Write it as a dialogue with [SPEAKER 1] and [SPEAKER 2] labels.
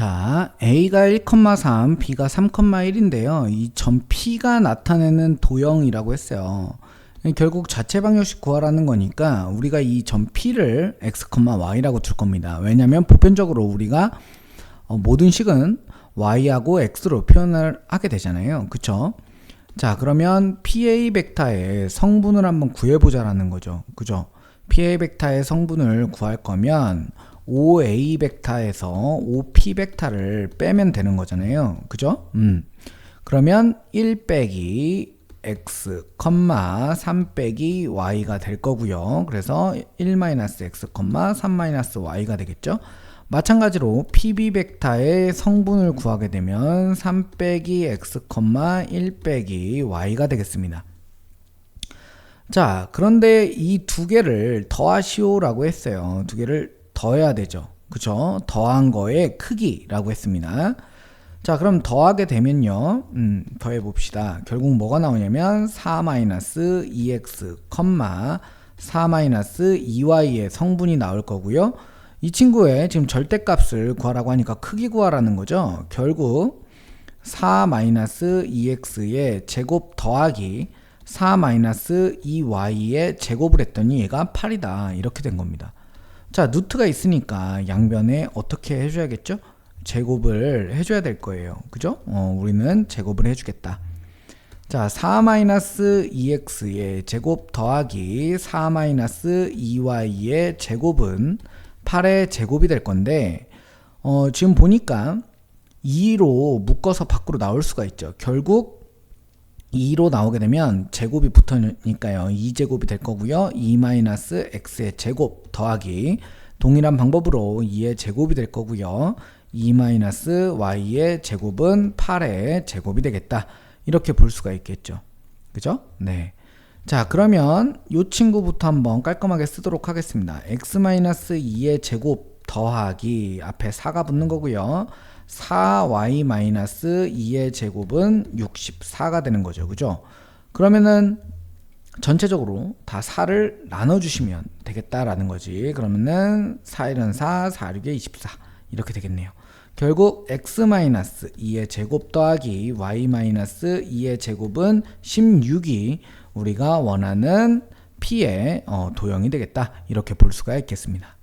[SPEAKER 1] 자, A가 1,3, B가 3,1인데요. 이 점 P가 나타내는 도형이라고 했어요. 결국 자체 방정식 구하라는 거니까 우리가 이 점 P를 x, y라고 둘 겁니다. 왜냐면 보편적으로 우리가 어, 모든 식은 y하고 x로 표현을 하게 되잖아요. 그쵸? 자, 그러면 PA 벡터의 성분을 한번 구해보자라는 거죠. 그죠? PA 벡터의 성분을 구할 거면 OA 벡터에서 OP 벡터를 빼면 되는 거잖아요. 그죠? 음. 그러면 1 빼기 x, 3 빼기 y가 될 거고요. 그래서 1-x, 3-y가 되겠죠. 마찬가지로 PB 벡터의 성분을 구하게 되면 3 빼기 x, 1 빼기 y가 되겠습니다. 자, 그런데 이 두 개를 더하시오라고 했어요. 두 개를 더해야 되죠. 그쵸? 더한 거의 크기라고 했습니다. 자, 그럼 더하게 되면요. 음, 더해 봅시다. 결국 뭐가 나오냐면 4-2x, 4-2y의 성분이 나올 거고요. 이 친구의 지금 절대값을 구하라고 하니까 크기 구하라는 거죠. 결국 4-2x의 제곱 더하기 4-2y의 제곱을 했더니 얘가 8이다. 이렇게 된 겁니다. 자, 루트가 있으니까 양변에 어떻게 해줘야겠죠? 제곱을 해줘야 될 거예요. 그죠? 어, 우리는 제곱을 해주겠다. 자, 4-2x의 제곱 더하기 4-2y의 제곱은 8의 제곱이 될 건데, 어, 지금 보니까 2로 묶어서 밖으로 나올 수가 있죠. 결국 2로 나오게 되면 제곱이 붙으니까요. 2제곱이 될 거고요. 2-x의 제곱 더하기 동일한 방법으로 2의 제곱이 될 거고요. 2-y의 제곱은 8의 제곱이 되겠다. 이렇게 볼 수가 있겠죠. 그죠? 네. 자, 그러면 이 친구부터 한번 깔끔하게 쓰도록 하겠습니다. x-2의 제곱 더하기 앞에 4가 붙는 거고요. 4y-2의 제곱은 64가 되는 거죠. 그죠? 그러면은 전체적으로 다 4를 나눠주시면 되겠다라는 거지. 그러면은 4 1은 4, 4 6에 24 이렇게 되겠네요. 결국 x-2의 제곱 더하기 y-2의 제곱은 16이 우리가 원하는 p의 어, 도형이 되겠다. 이렇게 볼 수가 있겠습니다.